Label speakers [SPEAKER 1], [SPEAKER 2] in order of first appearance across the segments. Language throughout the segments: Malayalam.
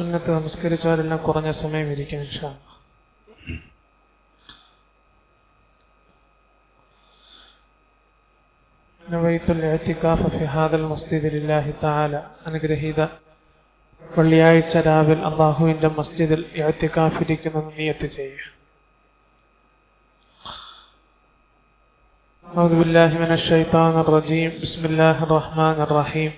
[SPEAKER 1] സുന്നത്ത് നമസ്കരിച്ചവരെല്ലാം കുറഞ്ഞ സമയം ഇരിക്കും ഇൻഷാ അല്ലാ. نويت الاعتكاف في هذا المسجد لله تعالى അനുഗ്രഹീത വെള്ളിയാഴ്ച രാവിൽ അള്ളാഹുവിന്റെ മസ്ജിദിൽ ഇഅ്തികാഫിരിക്കുന്ന നിയത്ത് ചെയ്യുക أعوذ بالله من الشيطان الرجيم بسم الله الرحمن الرحيم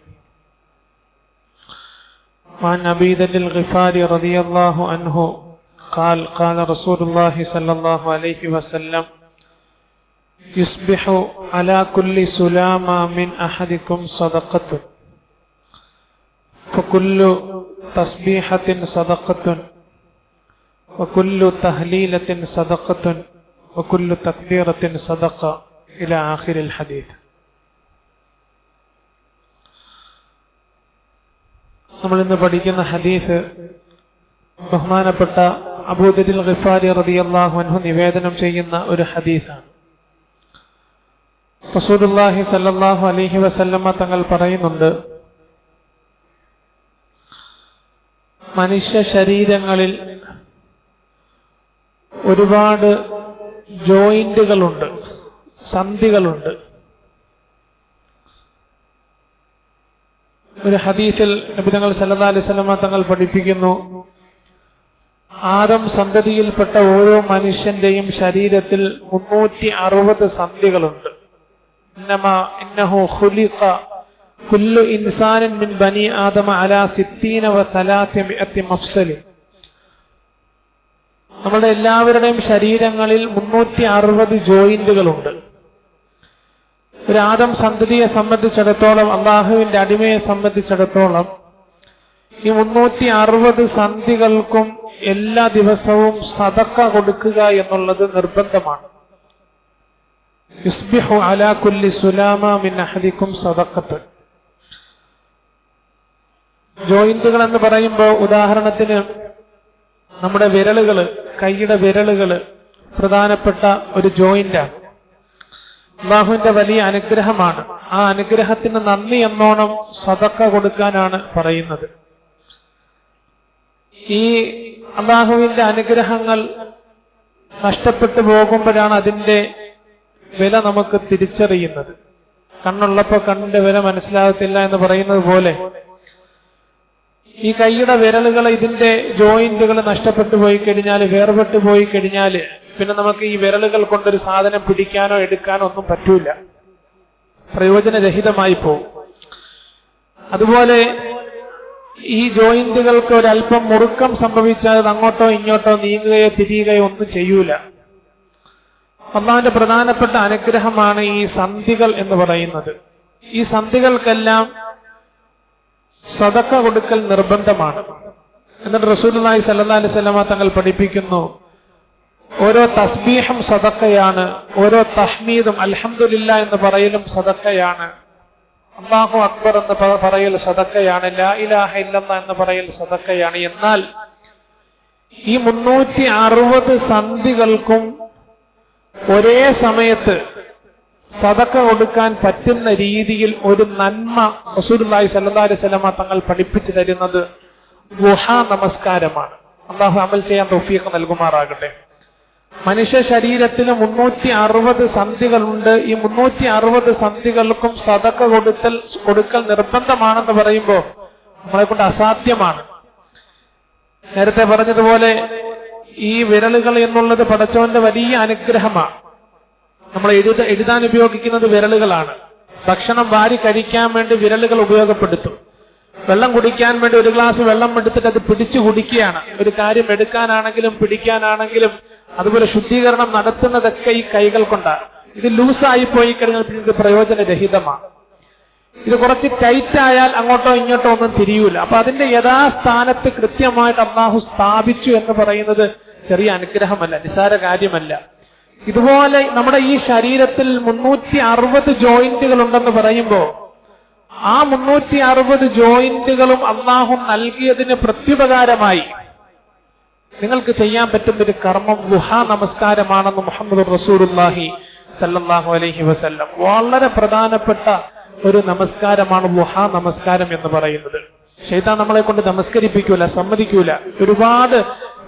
[SPEAKER 1] وعن أبي ذر الغفاري رضي الله عنه قال قال رسول الله صلى الله عليه وسلم يصبح على كل سلامة من أحدكم صدقة. فكل تسبيحة صدقة وكل تهليلة صدقة وكل تكبيرة صدقة إلى آخر الحديث. നമ്മൾ ഇന്ന് പഠിക്കുന്ന ഹദീസ് ബഹുമാനപ്പെട്ട അബൂദരിൽ ഗിഫാരി അള്ളാഹു അൻഹു നിവേദനം ചെയ്യുന്ന ഒരു ഹദീസാണ്. ഫസൂദുല്ലാഹി സല്ലാഹു അലഹി വസല്ലമ്മ തങ്ങൾ പറയുന്നുണ്ട് മനുഷ്യ ശരീരങ്ങളിൽ ഒരുപാട് ജോയിന്റുകളുണ്ട് സന്ധികളുണ്ട്. ഒരു ഹദീസിൽ നബിതങ്ങൾ സല്ലാ അലിസ്ലമ തങ്ങൾ പഠിപ്പിക്കുന്നു ആദം സന്തതിയിൽപ്പെട്ട ഓരോ മനുഷ്യന്റെയും ശരീരത്തിൽ മുന്നൂറ്റി അറുപത് സന്ധികളുണ്ട് മിൻ ബനി ആദമ മഫ്സലി നമ്മുടെ എല്ലാവരുടെയും ശരീരങ്ങളിൽ മുന്നൂറ്റി അറുപത് ജോയിന്റുകളുണ്ട്. ഒരു ആദം സന്തതിയെ സംബന്ധിച്ചിടത്തോളം അള്ളാഹുവിന്റെ അടിമയെ സംബന്ധിച്ചിടത്തോളം ഈ മുന്നൂറ്റി അറുപത് സന്ധികൾക്കും എല്ലാ ദിവസവും സതക്ക കൊടുക്കുക എന്നുള്ളത് നിർബന്ധമാണ്. സുലാമ മിൻ ജോയിന്റുകൾ എന്ന് പറയുമ്പോൾ ഉദാഹരണത്തിന് നമ്മുടെ വിരലുകൾ കൈയുടെ വിരലുകൾ പ്രധാനപ്പെട്ട ഒരു ജോയിന്റാണ്. അള്ളാഹുവിന്റെ വലിയ അനുഗ്രഹമാണ്. ആ അനുഗ്രഹത്തിന് നന്ദി എന്നോണം സതക്ക കൊടുക്കാനാണ് പറയുന്നത്. ഈ അള്ളാഹുവിന്റെ അനുഗ്രഹങ്ങൾ നഷ്ടപ്പെട്ടു പോകുമ്പോഴാണ് അതിന്റെ വില നമുക്ക് തിരിച്ചറിയുന്നത്. കണ്ണുള്ളപ്പോ കണ്ണിന്റെ വില മനസ്സിലാകത്തില്ല എന്ന് പറയുന്നത് പോലെ ഈ കൈയുടെ വിരലുകൾ ഇതിന്റെ ജോയിന്റുകൾ നഷ്ടപ്പെട്ടു പോയി കഴിഞ്ഞാൽ വേർപെട്ടു പോയി കഴിഞ്ഞാൽ പിന്നെ നമുക്ക് ഈ വിരലുകൾ കൊണ്ടൊരു സാധനം പിടിക്കാനോ എടുക്കാനോ ഒന്നും പറ്റൂല. പ്രയോജനരഹിതമായി പോകും അതുപോലെ ഈ ജോയിന്റുകൾക്ക് ഒരല്പം മുറുക്കം സംഭവിച്ചാൽ അത് അങ്ങോട്ടോ ഇങ്ങോട്ടോ നീങ്ങുകയോ തിരിയുകയോ ഒന്നും ചെയ്യൂല. അള്ളാഹിന്റെ പ്രധാനപ്പെട്ട അനുഗ്രഹമാണ് ഈ സന്ധികൾ എന്ന് പറയുന്നത്. ഈ സന്ധികൾക്കെല്ലാം സതക്ക കൊടുക്കൽ നിർബന്ധമാണ്. എന്നിട്ട് റസൂലുള്ളാഹി സല്ലാ അലൈഹി സ്വലമ തങ്ങൾ പഠിപ്പിക്കുന്നു ഓരോ തസ്ബീഹും സതക്കയാണ് ഓരോ തഹ്മീദും അൽഹമില്ല എന്ന് പറയലും സതക്കയാണ് അള്ളാഹു അക്ബർ എന്ന് പറയൽ സതക്കയാണ് ലാ ഇലാഹ ഇല്ലല്ലാഹ് എന്ന് പറയൽ സതക്കയാണ് എന്നാൽ ഈ മുന്നൂറ്റി അറുപത് സന്ധികൾക്കും ഒരേ സമയത്ത് സതക്ക കൊടുക്കാൻ പറ്റുന്ന രീതിയിൽ ഒരു നന്മ റസൂലുള്ളാഹി സല്ലല്ലാഹു അലൈഹി തങ്ങൾ പഠിപ്പിച്ചു തരുന്നത് ഗുഹ നമസ്കാരമാണ്. അള്ളാഹു അമൽ ചെയ്യാൻ തൗഫീഖ് നൽകുമാറാകട്ടെ. മനുഷ്യ ശരീരത്തിന് മുന്നൂറ്റി അറുപത് സന്ധികളുണ്ട്. ഈ മുന്നൂറ്റി അറുപത് സന്ധികൾക്കും സതക്ക കൊടുത്തൽ കൊടുക്കൽ നിർബന്ധമാണെന്ന് പറയുമ്പോൾ നമ്മളെ കൊണ്ട് അസാധ്യമാണ്. നേരത്തെ പറഞ്ഞതുപോലെ ഈ വിരലുകൾ എന്നുള്ളത് പടച്ചവന്റെ വലിയ അനുഗ്രഹമാണ് നമ്മൾ എഴുത എഴുതാൻ ഉപയോഗിക്കുന്നത് വിരലുകളാണ്. ഭക്ഷണം വാരി കഴിക്കാൻ വേണ്ടി വിരലുകൾ ഉപയോഗപ്പെടുത്തും. വെള്ളം കുടിക്കാൻ വേണ്ടി ഒരു ഗ്ലാസ് വെള്ളം എടുത്തിട്ട് അത് പിടിച്ചു കുടിക്കുകയാണ്. ഒരു കാര്യം എടുക്കാനാണെങ്കിലും പിടിക്കാനാണെങ്കിലും അതുപോലെ ശുദ്ധീകരണം നടത്തുന്നതൊക്കെ ഈ കൈകൾ കൊണ്ടാണ്. ഇത് ലൂസായി പോയി കഴിഞ്ഞാൽ പിന്നെ ഇത് പ്രയോജനരഹിതമാണ് ഇത് കുറച്ച് ടൈറ്റ് ആയാൽ അങ്ങോട്ടോ ഇങ്ങോട്ടോ ഒന്നും തിരിയൂല. അപ്പൊ അതിന്റെ യഥാസ്ഥാനത്ത് കൃത്യമായിട്ട് അള്ളാഹു സ്ഥാപിച്ചു എന്ന് പറയുന്നത് ചെറിയ അനുഗ്രഹമല്ല നിസാര കാര്യമല്ല. ഇതുപോലെ നമ്മുടെ ഈ ശരീരത്തിൽ മുന്നൂറ്റി അറുപത് ജോയിന്റുകൾ ഉണ്ടെന്ന് പറയുമ്പോൾ ആ മുന്നൂറ്റി അറുപത് ജോയിന്റുകളും അള്ളാഹു നൽകിയതിന് പ്രത്യുപകാരമായി. നിങ്ങൾക്ക് ചെയ്യാൻ പറ്റുന്ന ഒരു കർമ്മം ഗുഹ നമസ്കാരമാണെന്ന് മുഹമ്മദ് റസൂലുല്ലാഹി സല്ലാഹു അലഹി വസല്ലം. വളരെ പ്രധാനപ്പെട്ട ഒരു നമസ്കാരമാണ് ഗുഹാ നമസ്കാരം എന്ന് പറയുന്നത്. ഷെയ്ത്താൻ നമ്മളെ കൊണ്ട് നമസ്കരിപ്പിക്കൂല സമ്മതിക്കൂല. ഒരുപാട്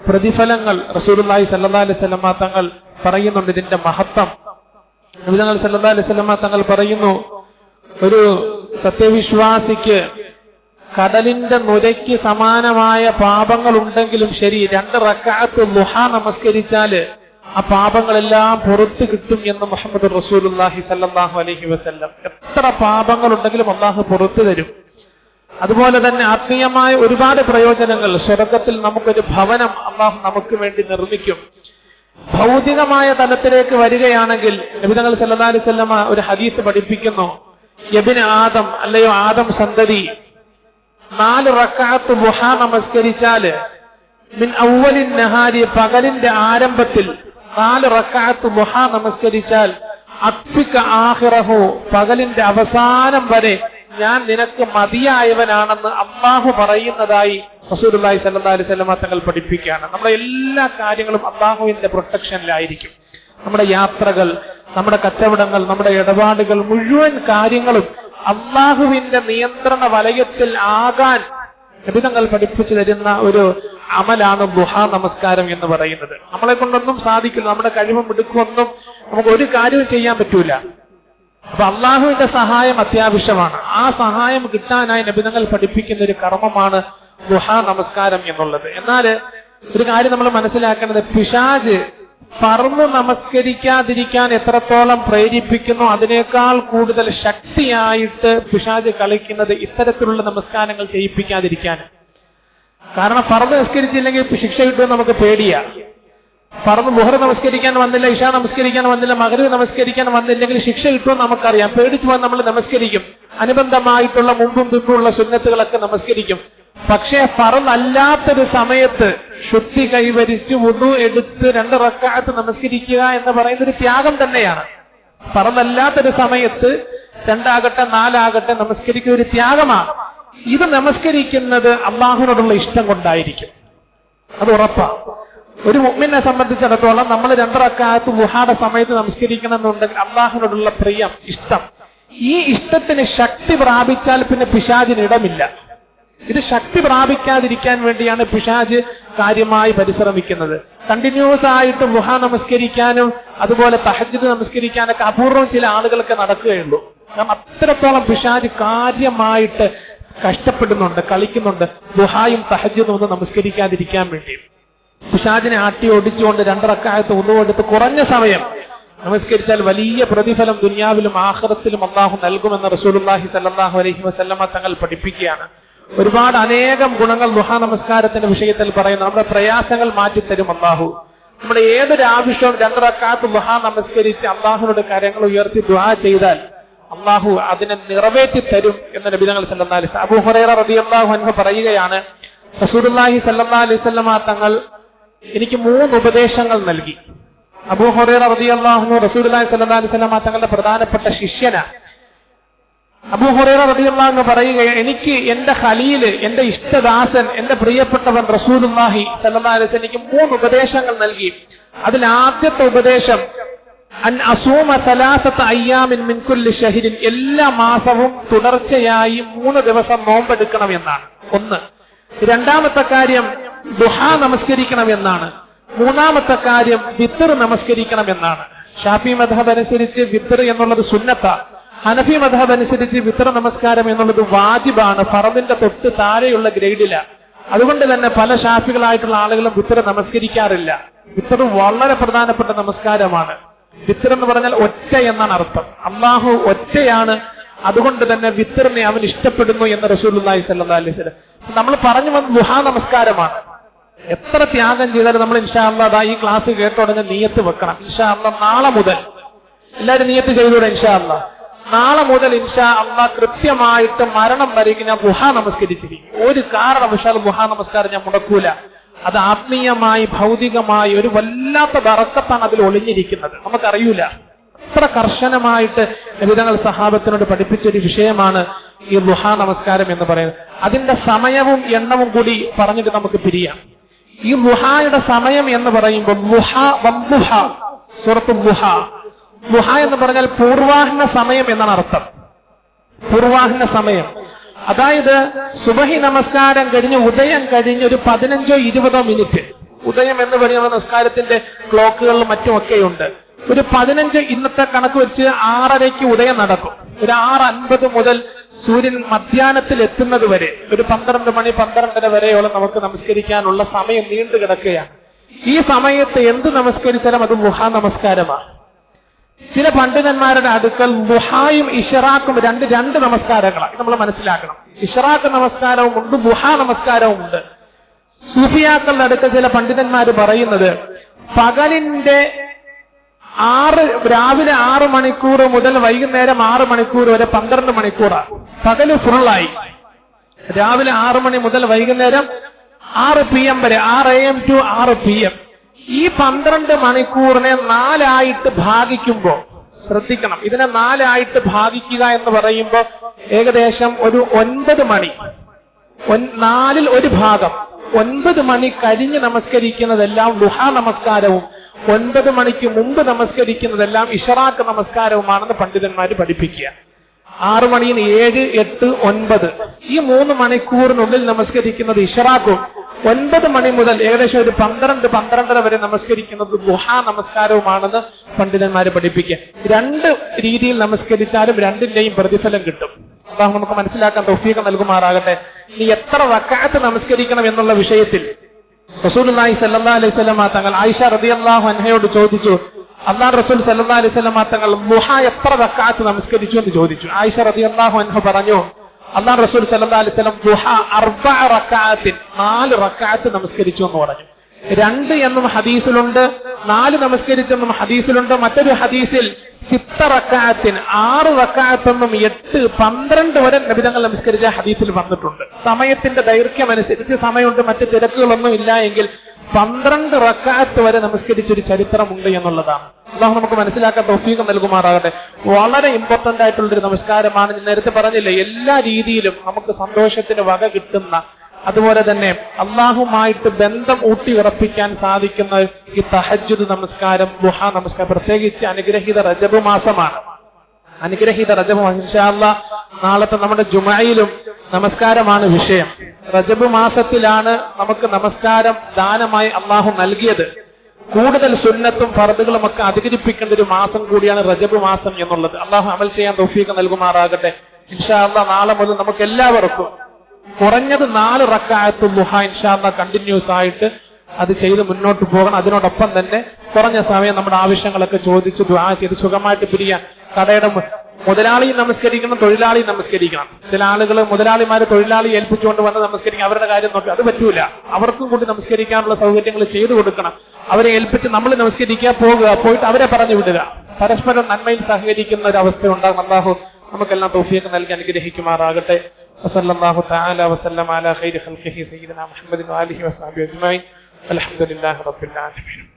[SPEAKER 1] പ്രതിഫലങ്ങൾ റസൂലുള്ളാഹി സല്ലാ അലൈഹി സ്വലമ തങ്ങൾ പറയുന്നുണ്ട്. ഇതിന്റെ മഹത്വം. നബിതങ്ങൾ സല്ലാ അലൈഹി സ്വലമ തങ്ങൾ പറയുന്നു ഒരു സത്യവിശ്വാസിക്ക് കടലിന്റെ നുരയ്ക്ക് സമാനമായ പാപങ്ങൾ ഉണ്ടെങ്കിലും ശരി രണ്ട് റക്കാത്ത് ലുഹ നമസ്കരിച്ചാൽ ആ പാപങ്ങളെല്ലാം പുറത്തു കിട്ടും എന്ന് മുഹമ്മദ് റസൂലുള്ളാഹി സല്ലാഹു അലഹി വസ്ല്ലം. എത്ര പാപങ്ങൾ ഉണ്ടെങ്കിലും അള്ളാഹു പുറത്തു തരും. അതുപോലെ തന്നെ ആത്മീയമായ ഒരുപാട് പ്രയോജനങ്ങൾ. സ്വർഗത്തിൽ നമുക്കൊരു ഭവനം അള്ളാഹു നമുക്ക് വേണ്ടി നിർമ്മിക്കും. ഭൗതികമായ തലത്തിലേക്ക് വരികയാണെങ്കിൽ നബിതങ്ങൾ സല്ലാ അലൈഹി വസല്ലമ ഒരു ഹദീസ് പഠിപ്പിക്കുന്നു. യബിൻ ആദം അല്ലയോ ആദം സന്തതി നാല് റക്കാത്ത് ബുഹ നമസ്കരിച്ചാൽ മിൻ നഹാരി പകലിന്റെ ആരംഭത്തിൽ നാല് റക്കാത്ത് ബുഹ നമസ്കരിച്ചാൽ അപ്പിക്ക ആഹിറഹു പകലിന്റെ അവസാനം വരെ ഞാൻ നിനക്ക് മതിയായവനാണെന്ന് അള്ളാഹു പറയുന്നതായി റസൂലുള്ളാഹി സ്വല്ലല്ലാഹി അലൈഹി വസല്ലമ തങ്ങൾ പഠിപ്പിക്കുകയാണ്. നമ്മുടെ എല്ലാ കാര്യങ്ങളും അള്ളാഹുവിന്റെ പ്രൊട്ടക്ഷനിലായിരിക്കും. നമ്മുടെ യാത്രകൾ നമ്മുടെ കച്ചവടങ്ങൾ നമ്മുടെ ഇടപാടുകൾ മുഴുവൻ കാര്യങ്ങളും അള്ളാഹുവിന്റെ നിയന്ത്രണ വലയത്തിൽ ആകാൻ നബിതങ്ങൾ പഠിപ്പിച്ചു തരുന്ന ഒരു അമലാണ് ദുഹ നമസ്കാരം എന്ന് പറയുന്നത്. നമ്മളെ കൊണ്ടൊന്നും സാധിക്കില്ല. നമ്മുടെ കഴിവ് മിടുക്കൊന്നും നമുക്ക് ഒരു കാര്യവും ചെയ്യാൻ പറ്റൂല. അപ്പൊ അള്ളാഹുവിന്റെ സഹായം അത്യാവശ്യമാണ്. ആ സഹായം കിട്ടാനായി നബിതങ്ങൾ പഠിപ്പിക്കുന്ന ഒരു കർമ്മമാണ് ദുഹ നമസ്കാരം എന്നുള്ളത്. എന്നാൽ ഒരു കാര്യം നമ്മൾ മനസ്സിലാക്കേണ്ടത് പിശാജ് പറന്ന് നമസ്കരിക്കാതിരിക്കാൻ എത്രത്തോളം പ്രേരിപ്പിക്കുന്നു അതിനേക്കാൾ കൂടുതൽ ശക്തിയായിട്ട് പിശാജ് കളിക്കുന്നത് ഇത്തരത്തിലുള്ള നമസ്കാരങ്ങൾ ചെയ്യിപ്പിക്കാതിരിക്കാൻ. കാരണം പറന്ന് നമസ്കരിച്ചില്ലെങ്കിൽ ശിക്ഷ കിട്ടുമെന്ന് നമുക്ക് പേടിയാ. പറന്ന് മുഹർ നമസ്കരിക്കാൻ വന്നില്ല ഇഷ നമസ്കരിക്കാൻ വന്നില്ല മകരവ് നമസ്കരിക്കാൻ വന്നില്ലെങ്കിൽ ശിക്ഷ കിട്ടുമെന്ന് നമുക്കറിയാം. പേടിച്ചു പോകാൻ നമ്മൾ നമസ്കരിക്കും. അനുബന്ധമായിട്ടുള്ള മുമ്പും പിമ്പുമുള്ള സുന്നത്തുകളൊക്കെ നമസ്കരിക്കും. പക്ഷേ ഫറന്നല്ലാത്തൊരു സമയത്ത് ശുദ്ധി കൈവരിച്ച് ഉടു എടുത്ത് രണ്ട് റക്കാത്ത് നമസ്കരിക്കുക എന്ന് പറയുന്ന ഒരു ത്യാഗം തന്നെയാണ്. ഫറന്നല്ലാത്തൊരു സമയത്ത് രണ്ടാകട്ടെ നാലാകട്ടെ നമസ്കരിക്കുന്ന ഒരു ത്യാഗമാണ്. ഇത് നമസ്കരിക്കുന്നത് അള്ളാഹുനോടുള്ള ഇഷ്ടം കൊണ്ടായിരിക്കും. അത് ഉറപ്പാണ് ഒരു മുമ്മിനെ സംബന്ധിച്ചിടത്തോളം നമ്മൾ രണ്ടറക്കാലത്ത് ഗുഹാടെ സമയത്ത് നമസ്കരിക്കണം എന്നുണ്ടെങ്കിൽ അള്ളാഹുനോടുള്ള പ്രിയം ഇഷ്ടം. ഈ ഇഷ്ടത്തിന് ശക്തി പ്രാപിച്ചാൽ പിന്നെ പിശാചിന് ഇടമില്ല. ഇത് ശക്തി പ്രാപിക്കാതിരിക്കാൻ വേണ്ടിയാണ് പിശാജ് കാര്യമായി പരിശ്രമിക്കുന്നത്. കണ്ടിന്യൂസ് ആയിട്ട് മുഹ നമസ്കരിക്കാനും അതുപോലെ തഹജിദ് നമസ്കരിക്കാനൊക്കെ അപൂർവം ചില ആളുകൾക്ക് നടക്കുകയുള്ളൂ. കാരണം അത്രത്തോളം പിശാജ് കാര്യമായിട്ട് കഷ്ടപ്പെടുന്നുണ്ട് കളിക്കുന്നുണ്ട്. ദുഹായും തഹജിദും ഒന്ന് നമസ്കരിക്കാതിരിക്കാൻ വേണ്ടി പിശാജിനെ ആട്ടി ഒടിച്ചുകൊണ്ട് രണ്ടറക്കാലത്ത് ഒന്നുകൊടുത്ത് കുറഞ്ഞ സമയം നമസ്കരിച്ചാൽ വലിയ പ്രതിഫലം ദുനിയാവിലും ആഹ്റത്തിലും അള്ളാഹു നൽകുമെന്ന് റസൂലുള്ളാഹി സല്ലാഹു അലൈഹി വസല്ലമ തങ്ങൾ പഠിപ്പിക്കുകയാണ്. ഒരുപാട് അനേകം ഗുണങ്ങൾ ദുഹാ നമസ്കാരത്തിന്റെ വിഷയത്തിൽ പറയുന്നു. നമ്മുടെ പ്രയാസങ്ങൾ മാറ്റിത്തരും അള്ളാഹു. നമ്മുടെ ഏതൊരു ആവശ്യവും രണ്ടറക്കാത്ത് ദുഹാ നമസ്കരിച്ച് അള്ളാഹുനോട് കരങ്ങൾ ഉയർത്തി ദുഹാ ചെയ്താൽ അള്ളാഹു അതിനെ നിറവേറ്റി തരും എന്ന് നബിതങ്ങൾ സല്ലല്ലാഹു അബു ഹുറൈറ റളിയല്ലാഹു അൻഹു പറയുകയാണ്. റസൂലുള്ളാഹി സല്ലാ അലൈഹി വസല്ലമ തങ്ങൾ എനിക്ക് മൂന്ന് ഉപദേശങ്ങൾ നൽകി. അബൂ ഹുറൈറ റളിയല്ലാഹു റസൂലുള്ളാഹി സല്ലല്ലാഹു അലൈഹി വസല്ലമ തങ്ങളുടെ പ്രധാനപ്പെട്ട ശിഷ്യനാണ് അബൂ ഹുറൈറ റളിയല്ലാഹു പറയുക എനിക്ക് എന്റെ ഖലീൽ എന്റെ ഇഷ്ടദാസൻ എന്റെ പ്രിയപ്പെട്ടവൻ അലൈഹി വസല്ലം എനിക്ക് മൂന്ന് ഉപദേശങ്ങൾ നൽകി. അതിൽ ആദ്യത്തെ ഉപദേശം അൻ അസൂമ സലാസത്ത് അയ്യാമിൻ മിൻ കുല്ലി ഷഹരിൻ എല്ലാ മാസവും തുടർച്ചയായി മൂന്ന് ദിവസം നോമ്പെടുക്കണം എന്നാണ്. ഒന്ന്. രണ്ടാമത്തെ കാര്യം ദുഹ നമസ്കരിക്കണം എന്നാണ്. മൂന്നാമത്തെ കാര്യം വിത്തർ നമസ്കരിക്കണം എന്നാണ്. ഷാഫി മധബ് അനുസരിച്ച് വിത്തർ എന്നുള്ളത് സുന്നത്ത. ഹനഫി മധബ് അനുസരിച്ച് വിത്ര നമസ്കാരം എന്നുള്ളത് വാജിബാണ്. ഫറദിന്റെ തൊട്ട് താഴെയുള്ള ഗ്രേഡില. അതുകൊണ്ട് തന്നെ പല ഷാഫികളായിട്ടുള്ള ആളുകളും വിത്തർ നമസ്കരിക്കാറില്ല. വിത്തർ വളരെ പ്രധാനപ്പെട്ട നമസ്കാരമാണ്. വിത്തർ എന്ന് പറഞ്ഞാൽ ഒറ്റ എന്നാണ് അർത്ഥം. അള്ളാഹു ഒറ്റയാണ്. അതുകൊണ്ട് തന്നെ വിത്തറിനെ അവൻ ഇഷ്ടപ്പെടുന്നു എന്ന് റസൂലുള്ളാഹി സ്വല്ലല്ലാഹി അലൈഹി വസല്ലം. നമ്മൾ പറഞ്ഞു വന്ന ദുഹാ നമസ്കാരമാണ്. എത്ര ത്യാഗം ചെയ്താലും നമ്മൾ ഇൻഷാ അള്ളാ ഈ ക്ലാസ് കേട്ട നീയത്ത് വെക്കണം. ഇൻഷാ അള്ളാ നാളെ മുതൽ. എല്ലാവരും നീയത്ത് ചെയ്തൂടെ ഇൻഷാ അള്ളാ നാളെ മുതൽ ഇൻഷാ അള്ള കൃത്യമായിട്ട് മരണം വരയ്ക്ക് ഞാൻ ഗുഹ നമസ്കരിച്ചിരിക്കും. ഒരു കാരണവശാൽ ഗുഹ നമസ്കാരം ഞാൻ മുടക്കൂല. അത് ആത്മീയമായി ഭൗതികമായി ഒരു വല്ലാത്ത ബറക്കത്താണ് അതിൽ ഒളിഞ്ഞിരിക്കുന്നത്. നമുക്കറിയൂല. അത്ര കർശനമായിട്ട് നബിതങ്ങൾ സഹാബത്തിനോട് പഠിപ്പിച്ചൊരു വിഷയമാണ് ഈ ലുഹ നമസ്കാരം എന്ന് പറയുന്നത്. അതിന്റെ സമയവും എണ്ണവും കൂടി പറഞ്ഞിട്ട് നമുക്ക് പിരിയാം. ഈ ലുഹായുടെ സമയം എന്ന് പറയുമ്പോൾ ലുഹ വംബുഹ സുറത്ത് ലുഹ ലുഹ എന്ന് പറഞ്ഞാൽ പൂർവാഹന സമയം എന്നാണ് അർത്ഥം. പൂർവാഹന സമയം. അതായത് സുബഹി നമസ്കാരം കഴിഞ്ഞ് ഉദയം കഴിഞ്ഞ് ഒരു പതിനഞ്ചോ ഇരുപതോ മിനിറ്റ്. ഉദയം എന്ന് പറയുന്ന നമസ്കാരത്തിന്റെ ക്ലോക്കുകളിലും മറ്റുമൊക്കെയുണ്ട്. ഒരു പതിനഞ്ച് ഇന്നത്തെ കണക്ക് വെച്ച് ആറരയ്ക്ക് ഉദയം നടക്കും. ഒരു ആറ് അൻപത് മുതൽ സൂര്യൻ മധ്യാഹ്നത്തിൽ എത്തുന്നത് വരെ ഒരു പന്ത്രണ്ട് മണി പന്ത്രണ്ടര വരെയോളം നമുക്ക് നമസ്കരിക്കാനുള്ള സമയം നീണ്ടു കിടക്കുകയാണ് ഈ സമയത്ത് എന്ത് നമസ്കരിച്ചാലും അത് മുഹാ നമസ്കാരമാണ്. ചില പണ്ഡിതന്മാരുടെ അടുക്കൽ ബുഹായും ഇഷറാക്കും രണ്ട് രണ്ട് നമസ്കാരങ്ങളാണ് ഇത് നമ്മൾ മനസ്സിലാക്കണം. ഇഷറാക്ക് നമസ്കാരവും ഉണ്ട് ബുഹാ നമസ്കാരവും ഉണ്ട്. സൂഫിയാക്കളുടെ അടുക്കൽ ചില പണ്ഡിതന്മാർ പറയുന്നത് പകലിന്റെ ആറ് രാവിലെ ആറ് മണിക്കൂർ മുതൽ വൈകുന്നേരം ആറ് മണിക്കൂർ വരെ പന്ത്രണ്ട് മണിക്കൂറാണ് പകൽ ഫുള്ളായി. രാവിലെ ആറ് മണി മുതൽ വൈകുന്നേരം ആറ് പി എം വരെ ആറ് എ എം ടു ആറ് പി എം. ഈ പന്ത്രണ്ട് മണിക്കൂറിനെ നാലായിട്ട് ഭാഗിക്കുമ്പോൾ ശ്രദ്ധിക്കണം ഇതിനെ നാലായിട്ട് ഭാഗിക്കുക എന്ന് പറയുമ്പോൾ ഏകദേശം ഒരു ഒൻപത് മണി നാലിൽ ഒരു ഭാഗം ഒൻപത് മണി കഴിഞ്ഞ് നമസ്കരിക്കുന്നതെല്ലാം ലുഹ നമസ്കാരവും ഒൻപത് മണിക്ക് മുമ്പ് നമസ്കരിക്കുന്നതെല്ലാം ഇഷറാക്ക് നമസ്കാരവുമാണെന്ന് പണ്ഡിതന്മാർ പഠിപ്പിക്കുക. ആറു മണിയിൽ ഏഴ് എട്ട് ഒൻപത് ഈ മൂന്ന് മണിക്കൂറിനുള്ളിൽ നമസ്കരിക്കുന്നത് ഇഷറാക്കും. ഒൻപത് മണി മുതൽ ഏകദേശം ഒരു പന്ത്രണ്ട് പന്ത്രണ്ടര വരെ നമസ്കരിക്കുന്നത് ഗുഹാ നമസ്കാരവുമാണെന്ന് പണ്ഡിതന്മാർ പഠിപ്പിക്കുക. രണ്ട് രീതിയിൽ നമസ്കരിച്ചാലും രണ്ടിന്റെയും പ്രതിഫലം കിട്ടും. അതാണ് നമുക്ക് മനസ്സിലാക്കാൻ തൗഫീഖ് നൽകുമാറാകട്ടെ. നീ എത്ര വക്കാത്ത് നമസ്കരിക്കണം എന്നുള്ള വിഷയത്തിൽ റസൂലുള്ളാഹി സല്ലാ അലൈഹി വസല്ലമ തങ്ങൾ ആയിഷ റളിയല്ലാഹു അൻഹയോട് ചോദിച്ചു. അള്ളാഹ് റസൂൽ സല്ലാ അലൈഹി വസല്ലമ തങ്ങൾ മുഹ എത്ര വക്കാത്ത് നമസ്കരിച്ചു എന്ന് ചോദിച്ചു. ആയിഷ റളിയല്ലാഹു അൻഹ പറഞ്ഞു അള്ളാഹ് റസൂൽ വസല്ലം ദുഹ അർബഅ റക്കാത്തിൻ നാല് റക്കാത്ത് നമസ്കരിച്ചു എന്ന് പറഞ്ഞു. രണ്ട് എന്നും ഹദീസിലുണ്ട് നാല് നമസ്കരിച്ചെന്നും ഹദീസിലുണ്ട്. മറ്റൊരു ഹദീസിൽ സിത്ത റക്കാത്തിൻ ആറ് റക്കാത്തെന്നും എട്ട് പന്ത്രണ്ട് വരെ നബിതങ്ങൾ നമസ്കരിച്ച ഹദീസിൽ വന്നിട്ടുണ്ട്. സമയത്തിന്റെ ദൈർഘ്യം അനുസരിച്ച് സമയമുണ്ട് മറ്റ് തിരക്കുകളൊന്നും ഇല്ല എങ്കിൽ പന്ത്രണ്ട് റക്കാത്ത് വരെ നമസ്കരിച്ചൊരു ചരിത്രമുണ്ട് എന്നുള്ളതാണ്. അള്ളാഹു നമുക്ക് മനസ്സിലാക്കാൻ തൗഫീഖ് നൽകുമാറാകട്ടെ. വളരെ ഇമ്പോർട്ടന്റ് ആയിട്ടുള്ളൊരു നമസ്കാരമാണ്. നേരത്തെ പറഞ്ഞില്ലേ എല്ലാ രീതിയിലും നമുക്ക് സന്തോഷത്തിന് വക കിട്ടുന്ന അതുപോലെ തന്നെ അള്ളാഹുമായിട്ട് ബന്ധം ഊട്ടി ഉറപ്പിക്കാൻ സാധിക്കുന്ന ഈ തഹജുദ് നമസ്കാരം ദുഹ നമസ്കാരം. പ്രത്യേകിച്ച് അനുഗ്രഹീത റജബ് മാസമാണ്. അനുഗ്രഹീത റജബ് മാസം. നാളത്തെ നമ്മുടെ ജുമയിലും നമസ്കാരമാണ് വിഷയം. റജബ് മാസത്തിലാണ് നമുക്ക് നമസ്കാരം ദാനമായി അള്ളാഹു നൽകിയത്. കൂടുതൽ സുന്നത്തും ഫർദുകളും ഒക്കെ അധികരിപ്പിക്കേണ്ട ഒരു മാസം കൂടിയാണ് റജബ് മാസം എന്നുള്ളത്. അള്ളാഹു അമൽ ചെയ്യാൻ തൗഫീഖ് നൽകുമാറാകട്ടെ. ഇൻഷാ അല്ലാ നാളെ മുതൽ നമുക്ക് എല്ലാവർക്കും കുറഞ്ഞത് നാല് റക്കായത്ത് ദുഹ ഇൻഷാല്ല കണ്ടിന്യൂസ് ആയിട്ട് അത് ചെയ്ത് മുന്നോട്ട് പോകണം. അതിനോടൊപ്പം തന്നെ കുറഞ്ഞ സമയം നമ്മുടെ ആവശ്യങ്ങളൊക്കെ ചോദിച്ച് ദുആ ചെയ്ത് സുഖമായിട്ട് പിരിയാൻ കടയുടെ മുതലാളി നമസ്കരിക്കണം തൊഴിലാളി നമസ്കരിക്കണം. ചില ആളുകൾ മുതലാളിമാര് തൊഴിലാളി ഏൽപ്പിച്ചുകൊണ്ട് വന്ന് നമസ്കരിക്കും. അവരുടെ കാര്യം നോക്കി അത് പറ്റൂല. അവർക്കും കൂടി നമസ്കരിക്കാനുള്ള സൗകര്യങ്ങൾ ചെയ്തു കൊടുക്കണം. അവരെ ഏൽപ്പിച്ച് നമ്മൾ നമസ്കരിക്കുക പോകുക പോയിട്ട് അവരെ പറഞ്ഞു വിടുക. പരസ്പരം നന്മയിൽ സഹകരിക്കുന്ന ഒരു അവസ്ഥ ഉണ്ടാകും. അള്ളാഹു നമുക്കെല്ലാം തോഫിയൊക്കെ നൽകി അനുഗ്രഹിക്കുമാറാകട്ടെ. വസല്ലാഹു താല വസല്ലം അല ഖൈർ ഖൽഖിഹി മുഹമ്മദിൻ അൽഹംദുലില്ലാഹി റബ്ബിൽ ആലമീൻ.